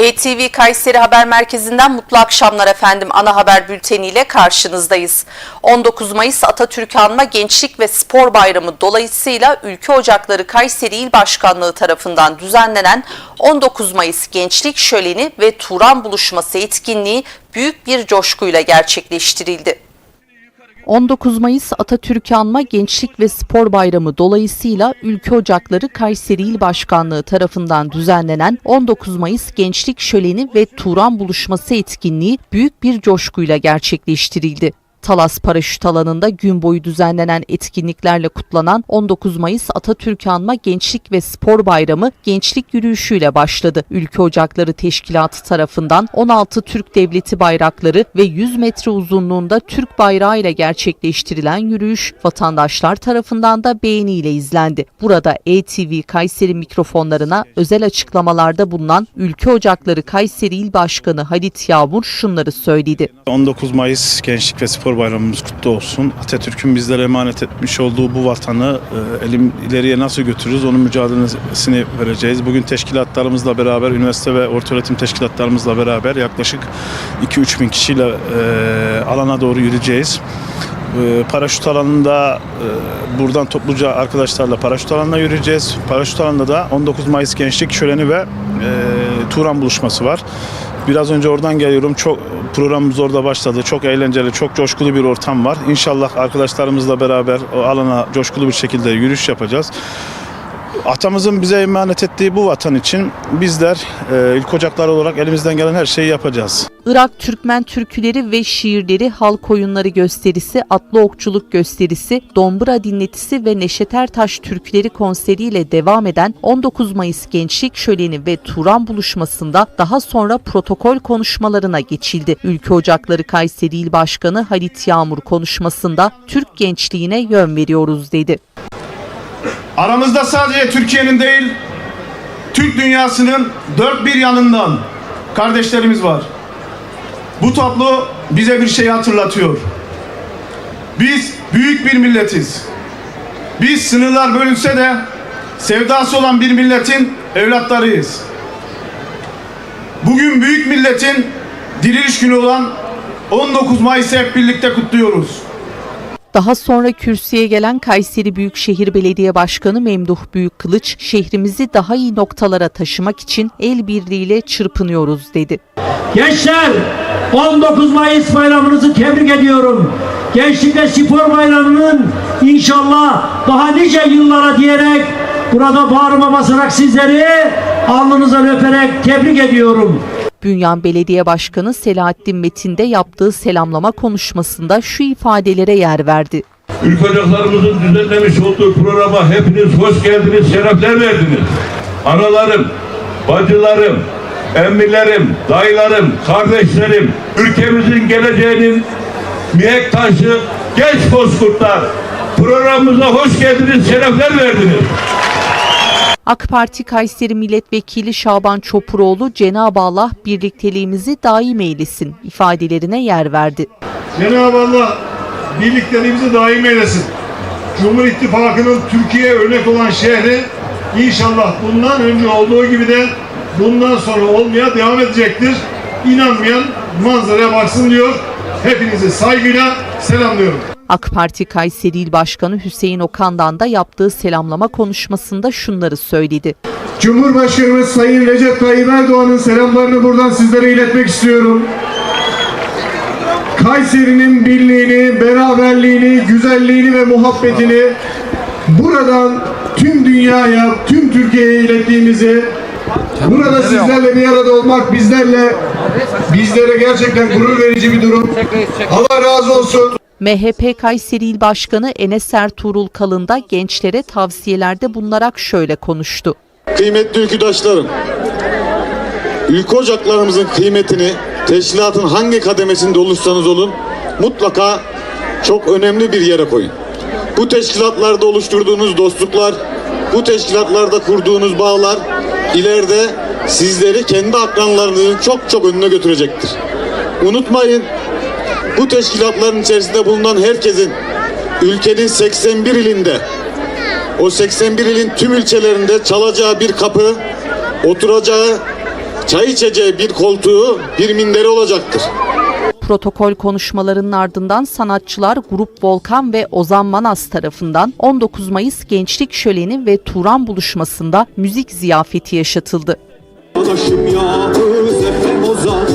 ETV Kayseri Haber Merkezi'nden mutlu akşamlar efendim. Ana haber bülteniyle karşınızdayız. 19 Mayıs Atatürk Anma Gençlik ve Spor Bayramı dolayısıyla Ülke Ocakları Kayseri İl Başkanlığı tarafından düzenlenen 19 Mayıs Gençlik Şöleni ve Turan Buluşması etkinliği büyük bir coşkuyla gerçekleştirildi. 19 Mayıs Atatürk Anma Gençlik ve Spor Bayramı dolayısıyla Ülke Ocakları Kayseri İl Başkanlığı tarafından düzenlenen 19 Mayıs Gençlik Şöleni ve Turan Buluşması etkinliği büyük bir coşkuyla gerçekleştirildi. Talas Paraşüt alanında gün boyu düzenlenen etkinliklerle kutlanan 19 Mayıs Atatürk Anma Gençlik ve Spor Bayramı gençlik yürüyüşüyle başladı. Ülke Ocakları Teşkilatı tarafından 16 Türk Devleti bayrakları ve 100 metre uzunluğunda Türk bayrağı ile gerçekleştirilen yürüyüş vatandaşlar tarafından da beğeniyle izlendi. Burada ETV Kayseri mikrofonlarına özel açıklamalarda bulunan Ülke Ocakları Kayseri İl Başkanı Halit Yağmur şunları söyledi. 19 Mayıs Gençlik ve Spor Bayramımız kutlu olsun. Atatürk'ün bizlere emanet etmiş olduğu bu vatanı e, elim ileriye nasıl götürürüz onun mücadelesini vereceğiz. Bugün teşkilatlarımızla beraber, üniversite ve ortaöğretim teşkilatlarımızla beraber yaklaşık 2-3 bin kişiyle e, alana doğru yürüyeceğiz. E, paraşüt alanında e, buradan topluca arkadaşlarla paraşüt alanına yürüyeceğiz. Paraşüt alanında da 19 Mayıs Gençlik Şöleni ve e, Turan buluşması var. Biraz önce oradan geliyorum. Çok programımız orada başladı. Çok eğlenceli, çok coşkulu bir ortam var. İnşallah arkadaşlarımızla beraber o alana coşkulu bir şekilde yürüyüş yapacağız. Atamızın bize emanet ettiği bu vatan için bizler e, ilk ocaklar olarak elimizden gelen her şeyi yapacağız. Irak Türkmen türküleri ve şiirleri, halk oyunları gösterisi, atlı okçuluk gösterisi, dombra dinletisi ve Neşet Ertaş türküleri konseriyle devam eden 19 Mayıs Gençlik Şöleni ve Turan buluşmasında daha sonra protokol konuşmalarına geçildi. Ülke Ocakları Kayseri İl Başkanı Halit Yağmur konuşmasında Türk gençliğine yön veriyoruz dedi. Aramızda sadece Türkiye'nin değil, Türk dünyasının dört bir yanından kardeşlerimiz var. Bu tablo bize bir şey hatırlatıyor. Biz büyük bir milletiz. Biz sınırlar bölünse de sevdası olan bir milletin evlatlarıyız. Bugün büyük milletin diriliş günü olan 19 Mayıs'ı hep birlikte kutluyoruz. Daha sonra kürsüye gelen Kayseri Büyükşehir Belediye Başkanı Memduh Büyükkılıç, şehrimizi daha iyi noktalara taşımak için el birliğiyle çırpınıyoruz dedi. Gençler 19 Mayıs bayramınızı tebrik ediyorum. Gençlik ve Spor Bayramı'nın inşallah daha nice yıllara diyerek burada bağrıma basarak sizleri alnınızdan öperek tebrik ediyorum. Bünyan Belediye Başkanı Selahattin Metin de yaptığı selamlama konuşmasında şu ifadelere yer verdi. Ülke Ocaklarımızın düzenlemiş olduğu programa hepiniz hoş geldiniz, şerefler verdiniz. Analarım, bacılarım, emmilerim, dayılarım, kardeşlerim, ülkemizin geleceğinin mihenk taşı genç bozkurtlar. Programımıza hoş geldiniz, şerefler verdiniz. AK Parti Kayseri Milletvekili Şaban Çopuroğlu Cenab-ı Allah birlikteliğimizi daim eylesin ifadelerine yer verdi. Cenab-ı Allah birliklerimizi daim eylesin. Cumhur İttifakı'nın Türkiye örnek olan şehri inşallah bundan önce olduğu gibi de bundan sonra olmaya devam edecektir. İnanmayan manzaraya baksın diyor. Hepinizi saygıyla selamlıyorum. AK Parti Kayseri İl Başkanı Hüseyin Okan'dan da yaptığı selamlama konuşmasında şunları söyledi. Cumhurbaşkanımız Sayın Recep Tayyip Erdoğan'ın selamlarını buradan sizlere iletmek istiyorum. Kayseri'nin birliğini, beraberliğini, güzelliğini ve muhabbetini buradan tüm dünyaya, tüm Türkiye'ye ilettiğimizi, burada sizlerle bir arada olmak bizlerle bizlere gerçekten gurur verici bir durum. Allah razı olsun. MHP Kayseri İl Başkanı Enes Ertuğrul Kalın da gençlere tavsiyelerde bulunarak şöyle konuştu. Kıymetli ülküdaşlarım, ülke ocaklarımızın kıymetini teşkilatın hangi kademesinde olursanız olun mutlaka çok önemli bir yere koyun. Bu teşkilatlarda oluşturduğunuz dostluklar, bu teşkilatlarda kurduğunuz bağlar ileride sizleri kendi akranlarınızın çok çok önüne götürecektir. Unutmayın, bu teşkilatların içerisinde bulunan herkesin ülkenin 81 ilinde o 81 ilin tüm ilçelerinde çalacağı bir kapı, oturacağı, çay içeceği bir koltuğu, bir minderi olacaktır. Protokol konuşmalarının ardından sanatçılar Grup Volkan ve Ozan Manas tarafından 19 Mayıs Gençlik Şöleni ve Turan buluşmasında müzik ziyafeti yaşatıldı. Efem Ozan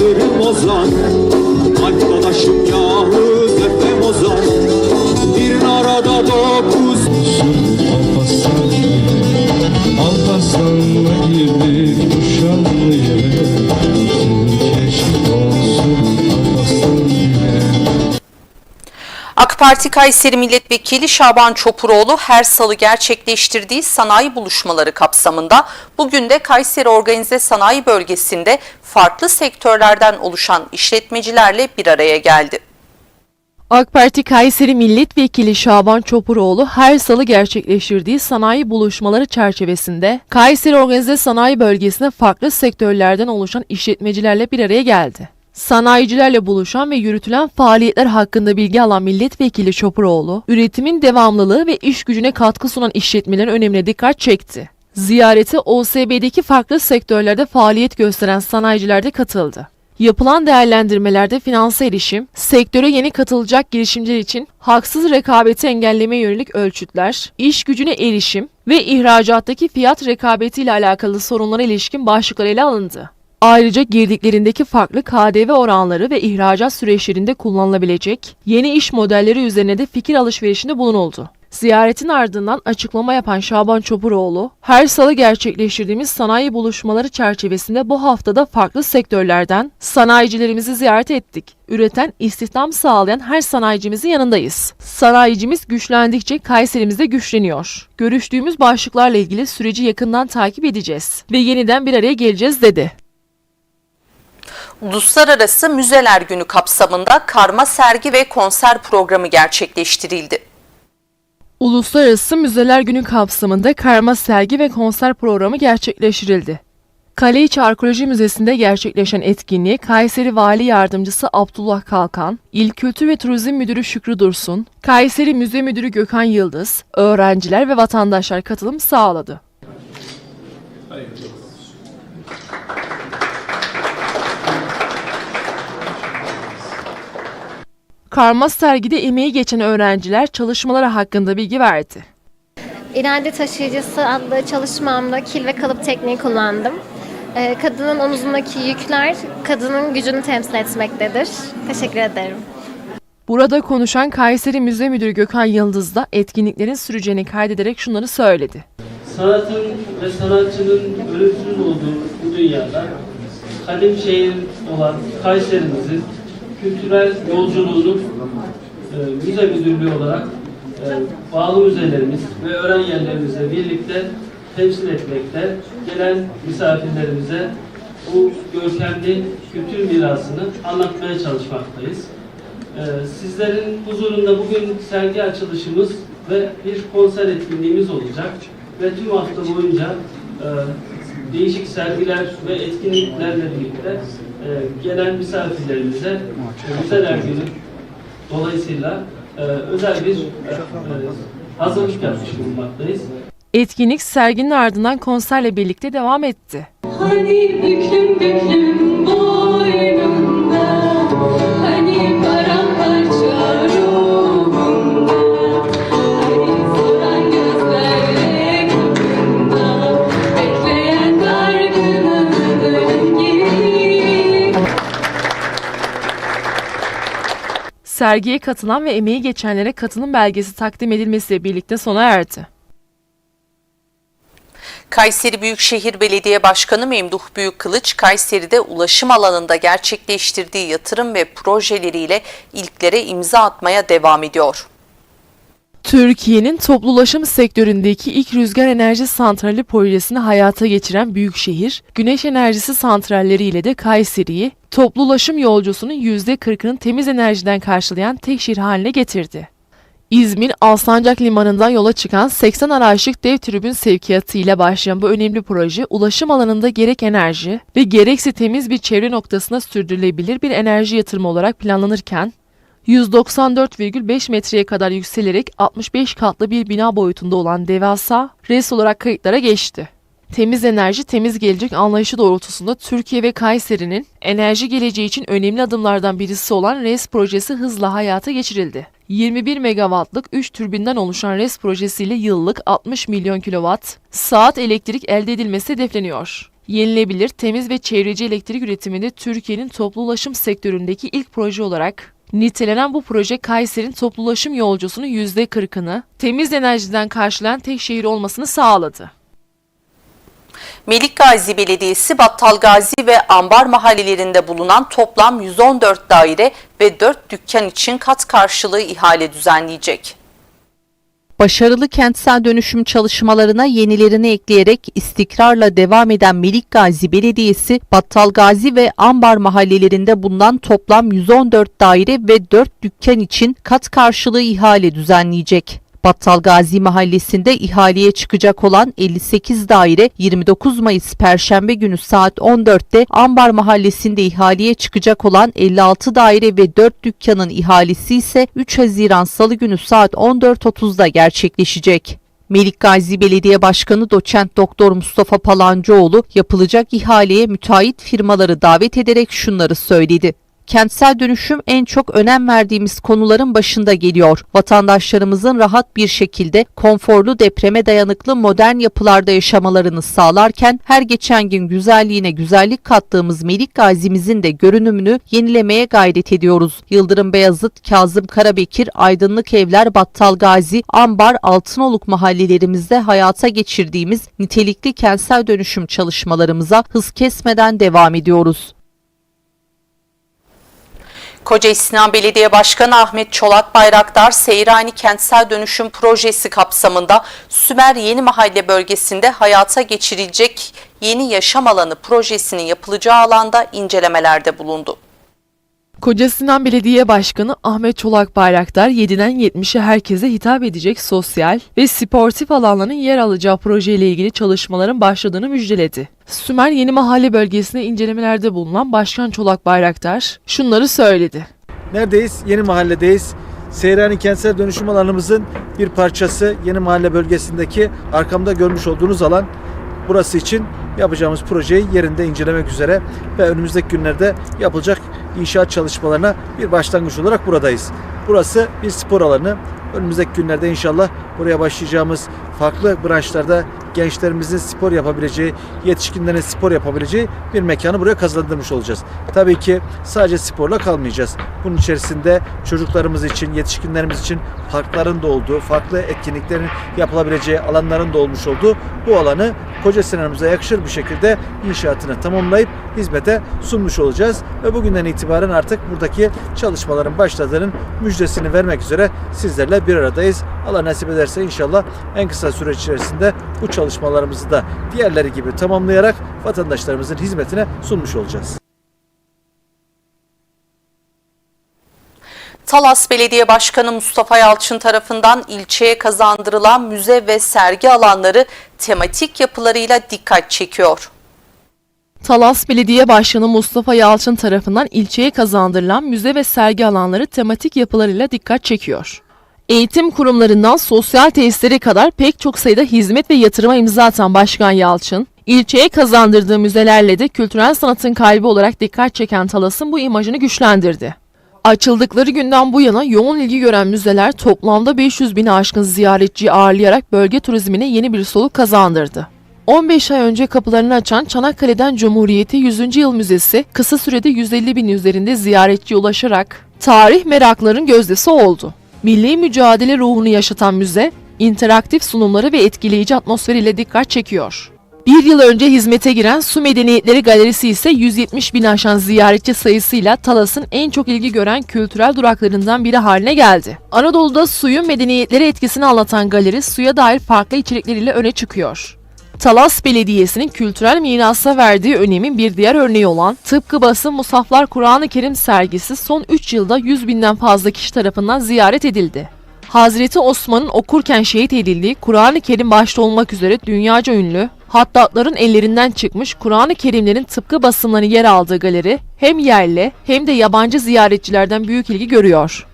Bahadır'ım Ozan Arkadaşım Yavuz Efem Ozan Bir arada dokuz Alparslan Alparslan'la girdi kuşanlıya Keşif olsun. Alparslan bile AK Parti Kayseri Milletvekili Şaban Çopuroğlu her salı gerçekleştirdiği sanayi buluşmaları kapsamında bugün de Kayseri Organize Sanayi Bölgesi'nde farklı sektörlerden oluşan işletmecilerle bir araya geldi. AK Parti Kayseri Milletvekili Şaban Çopuroğlu her salı gerçekleştirdiği sanayi buluşmaları çerçevesinde Kayseri Organize Sanayi Bölgesi'ne farklı sektörlerden oluşan işletmecilerle bir araya geldi. Sanayicilerle buluşan ve yürütülen faaliyetler hakkında bilgi alan Milletvekili Çopuroğlu, üretimin devamlılığı ve iş gücüne katkı sunan işletmelerin önemine dikkat çekti. Ziyarete OSB'deki farklı sektörlerde faaliyet gösteren sanayiciler de katıldı. Yapılan değerlendirmelerde finansa erişim, sektöre yeni katılacak girişimciler için haksız rekabeti engellemeye yönelik ölçütler, iş gücüne erişim ve ihracattaki fiyat rekabetiyle alakalı sorunlara ilişkin başlıklar ele alındı. Ayrıca girdiklerindeki farklı KDV oranları ve ihracat süreçlerinde kullanılabilecek yeni iş modelleri üzerine de fikir alışverişinde bulunuldu. Ziyaretin ardından açıklama yapan Şaban Çopuroğlu, her salı gerçekleştirdiğimiz sanayi buluşmaları çerçevesinde bu haftada farklı sektörlerden sanayicilerimizi ziyaret ettik. Üreten, istihdam sağlayan her sanayicimizin yanındayız. Sanayicimiz güçlendikçe Kayserimiz de güçleniyor. Görüştüğümüz başlıklarla ilgili süreci yakından takip edeceğiz ve yeniden bir araya geleceğiz dedi. Uluslararası Müzeler Günü kapsamında karma sergi ve konser programı gerçekleştirildi. Uluslararası Müzeler Günü kapsamında karma sergi ve konser programı gerçekleştirildi. Kaleiçi Arkeoloji Müzesi'nde gerçekleşen etkinliğe Kayseri Vali Yardımcısı Abdullah Kalkan, İl Kültür ve Turizm Müdürü Şükrü Dursun, Kayseri Müze Müdürü Gökhan Yıldız, öğrenciler ve vatandaşlar katılım sağladı. Karma sergide emeği geçen öğrenciler çalışmaları hakkında bilgi verdi. İrade taşıyıcısı adlı çalışmamda kil ve kalıp tekniği kullandım. Ee, Kadının omuzundaki yükler kadının gücünü temsil etmektedir. Teşekkür ederim. Burada konuşan Kayseri Müze Müdürü Gökhan Yıldız da etkinliklerin süreceğini kaydederek şunları söyledi. Sanatın ve sanatçının ölümsüz olduğu bu dünyada kadim şehir olan Kayserimizin kültürel yolculuğunu e, müze müdürlüğü olarak e, bağlı müzelerimiz ve öğren yerlerimizle birlikte temsil etmekte. Gelen misafirlerimize bu görkemli kültür mirasını anlatmaya çalışmaktayız. E, sizlerin huzurunda bugün sergi açılışımız ve bir konser etkinliğimiz olacak ve tüm hafta boyunca e, değişik sergiler ve etkinliklerle birlikte e, gelen misafirlerimize e, Müzeler Günü dolayısıyla e, özel bir e, e, hazırlık yapmış bulunmaktayız. Etkinlik serginin ardından konserle birlikte devam etti. Hani büklüm büklüm boynunda Sergiye katılan ve emeği geçenlere katılım belgesi takdim edilmesiyle birlikte sona erdi. Kayseri Büyükşehir Belediye Başkanı Memduh Büyükkılıç, Kayseri'de ulaşım alanında gerçekleştirdiği yatırım ve projeleriyle ilklere imza atmaya devam ediyor. Türkiye'nin toplu ulaşım sektöründeki ilk rüzgar enerji santrali projesini hayata geçiren Büyükşehir, güneş enerjisi santralleri ile de Kayseri'yi toplu ulaşım yolcusunun %40'ını temiz enerjiden karşılayan tek şehir haline getirdi. İzmir Alsancak Limanı'ndan yola çıkan 80 araçlık dev tribün sevkiyatı ile başlayan bu önemli proje ulaşım alanında gerek enerji ve gerekse temiz bir çevre noktasına sürdürülebilir bir enerji yatırımı olarak planlanırken 194,5 metreye kadar yükselerek 65 katlı bir bina boyutunda olan devasa res olarak kayıtlara geçti. Temiz enerji, temiz gelecek anlayışı doğrultusunda Türkiye ve Kayseri'nin enerji geleceği için önemli adımlardan birisi olan RES projesi hızla hayata geçirildi. 21 megawattlık 3 türbinden oluşan RES projesiyle yıllık 60 milyon kilowatt saat elektrik elde edilmesi hedefleniyor. Yenilebilir, temiz ve çevreci elektrik üretiminde Türkiye'nin toplu ulaşım sektöründeki ilk proje olarak nitelenen bu proje Kayseri'nin toplu ulaşım yolcusunun %40'ını temiz enerjiden karşılayan tek şehir olmasını sağladı. Melikgazi Belediyesi Battal Gazi ve Ambar mahallelerinde bulunan toplam 114 daire ve 4 dükkan için kat karşılığı ihale düzenleyecek. Başarılı kentsel dönüşüm çalışmalarına yenilerini ekleyerek istikrarla devam eden Melikgazi Belediyesi, Battalgazi ve Ambar mahallelerinde bulunan toplam 114 daire ve 4 dükkan için kat karşılığı ihale düzenleyecek. Battalgazi mahallesinde ihaleye çıkacak olan 58 daire 29 Mayıs Perşembe günü saat 14'te Ambar mahallesinde ihaleye çıkacak olan 56 daire ve 4 dükkanın ihalesi ise 3 Haziran Salı günü saat 14.30'da gerçekleşecek. Melikgazi Belediye Başkanı Doçent Doktor Mustafa Palancıoğlu yapılacak ihaleye müteahhit firmaları davet ederek şunları söyledi. Kentsel dönüşüm en çok önem verdiğimiz konuların başında geliyor. Vatandaşlarımızın rahat bir şekilde konforlu depreme dayanıklı modern yapılarda yaşamalarını sağlarken her geçen gün güzelliğine güzellik kattığımız Melik Gazi'mizin de görünümünü yenilemeye gayret ediyoruz. Yıldırım Beyazıt, Kazım Karabekir, Aydınlık Evler, Battal Gazi, Ambar, Altınoluk mahallelerimizde hayata geçirdiğimiz nitelikli kentsel dönüşüm çalışmalarımıza hız kesmeden devam ediyoruz. Koca İslam Belediye Başkanı Ahmet Çolak Bayraktar, Seyrani Kentsel Dönüşüm Projesi kapsamında Sümer Yeni Mahalle bölgesinde hayata geçirilecek yeni yaşam alanı projesinin yapılacağı alanda incelemelerde bulundu. Koca Sinan Belediye Başkanı Ahmet Çolak Bayraktar 7'den 70'e herkese hitap edecek sosyal ve sportif alanların yer alacağı projeyle ilgili çalışmaların başladığını müjdeledi. Sümer Yeni Mahalle bölgesinde incelemelerde bulunan Başkan Çolak Bayraktar şunları söyledi. Neredeyiz? Yeni mahalledeyiz. Seyrani kentsel dönüşüm alanımızın bir parçası Yeni Mahalle bölgesindeki arkamda görmüş olduğunuz alan. Burası için yapacağımız projeyi yerinde incelemek üzere ve önümüzdeki günlerde yapılacak inşaat çalışmalarına bir başlangıç olarak buradayız. Burası bir spor alanı. Önümüzdeki günlerde inşallah buraya başlayacağımız farklı branşlarda gençlerimizin spor yapabileceği, yetişkinlerin spor yapabileceği bir mekanı buraya kazandırmış olacağız. Tabii ki sadece sporla kalmayacağız. Bunun içerisinde çocuklarımız için, yetişkinlerimiz için parkların da olduğu, farklı etkinliklerin yapılabileceği alanların da olmuş olduğu bu alanı Koca Sinan'ımıza yakışır bir şekilde inşaatını tamamlayıp hizmete sunmuş olacağız. Ve bugünden itibaren artık buradaki çalışmaların başladığının müjdesini vermek üzere sizlerle bir aradayız. Allah nasip ederse inşallah en kısa süre içerisinde bu çalışmalarımızı da diğerleri gibi tamamlayarak vatandaşlarımızın hizmetine sunmuş olacağız. Talas Belediye Başkanı Mustafa Yalçın tarafından ilçeye kazandırılan müze ve sergi alanları tematik yapılarıyla dikkat çekiyor. Talas Belediye Başkanı Mustafa Yalçın tarafından ilçeye kazandırılan müze ve sergi alanları tematik yapılarıyla dikkat çekiyor. Eğitim kurumlarından sosyal tesislere kadar pek çok sayıda hizmet ve yatırıma imza atan Başkan Yalçın, ilçeye kazandırdığı müzelerle de kültürel sanatın kalbi olarak dikkat çeken Talas'ın bu imajını güçlendirdi. Açıldıkları günden bu yana yoğun ilgi gören müzeler toplamda 500 bin aşkın ziyaretçiyi ağırlayarak bölge turizmine yeni bir soluk kazandırdı. 15 ay önce kapılarını açan Çanakkale'den Cumhuriyeti 100. Yıl Müzesi kısa sürede 150 bin üzerinde ziyaretçiye ulaşarak tarih merakların gözdesi oldu. Milli mücadele ruhunu yaşatan müze, interaktif sunumları ve etkileyici atmosferiyle dikkat çekiyor. Bir yıl önce hizmete giren Su Medeniyetleri Galerisi ise 170 bin aşan ziyaretçi sayısıyla Talas'ın en çok ilgi gören kültürel duraklarından biri haline geldi. Anadolu'da suyun medeniyetleri etkisini anlatan galeri suya dair farklı içerikleriyle öne çıkıyor. Talas Belediyesi'nin kültürel mirasa verdiği önemin bir diğer örneği olan Tıpkı Basın Musaflar Kur'an-ı Kerim sergisi son 3 yılda 100 binden fazla kişi tarafından ziyaret edildi. Hazreti Osman'ın okurken şehit edildiği Kur'an-ı Kerim başta olmak üzere dünyaca ünlü, hattatların ellerinden çıkmış Kur'an-ı Kerimlerin tıpkı basımlarının yer aldığı galeri hem yerli hem de yabancı ziyaretçilerden büyük ilgi görüyor.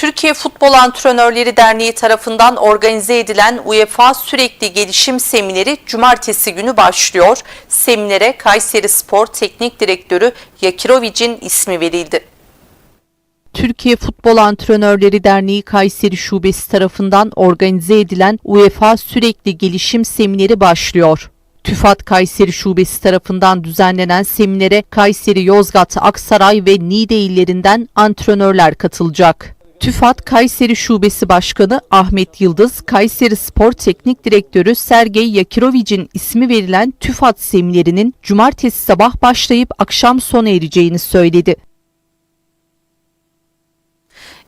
Türkiye Futbol Antrenörleri Derneği tarafından organize edilen UEFA Sürekli Gelişim Semineri cumartesi günü başlıyor. Seminere Kayseri Spor Teknik Direktörü Yakirovic'in ismi verildi. Türkiye Futbol Antrenörleri Derneği Kayseri Şubesi tarafından organize edilen UEFA Sürekli Gelişim Semineri başlıyor. TÜFAD Kayseri Şubesi tarafından düzenlenen seminere Kayseri, Yozgat, Aksaray ve Niğde illerinden antrenörler katılacak. TÜFAD Kayseri Şubesi Başkanı Ahmet Yıldız, Kayseri Spor Teknik Direktörü Sergey Yakirovic'in ismi verilen TÜFAD seminerinin cumartesi sabah başlayıp akşam sona ereceğini söyledi.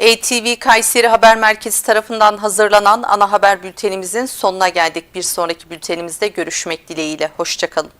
ATV Kayseri Haber Merkezi tarafından hazırlanan ana haber bültenimizin sonuna geldik. Bir sonraki bültenimizde görüşmek dileğiyle. Hoşçakalın.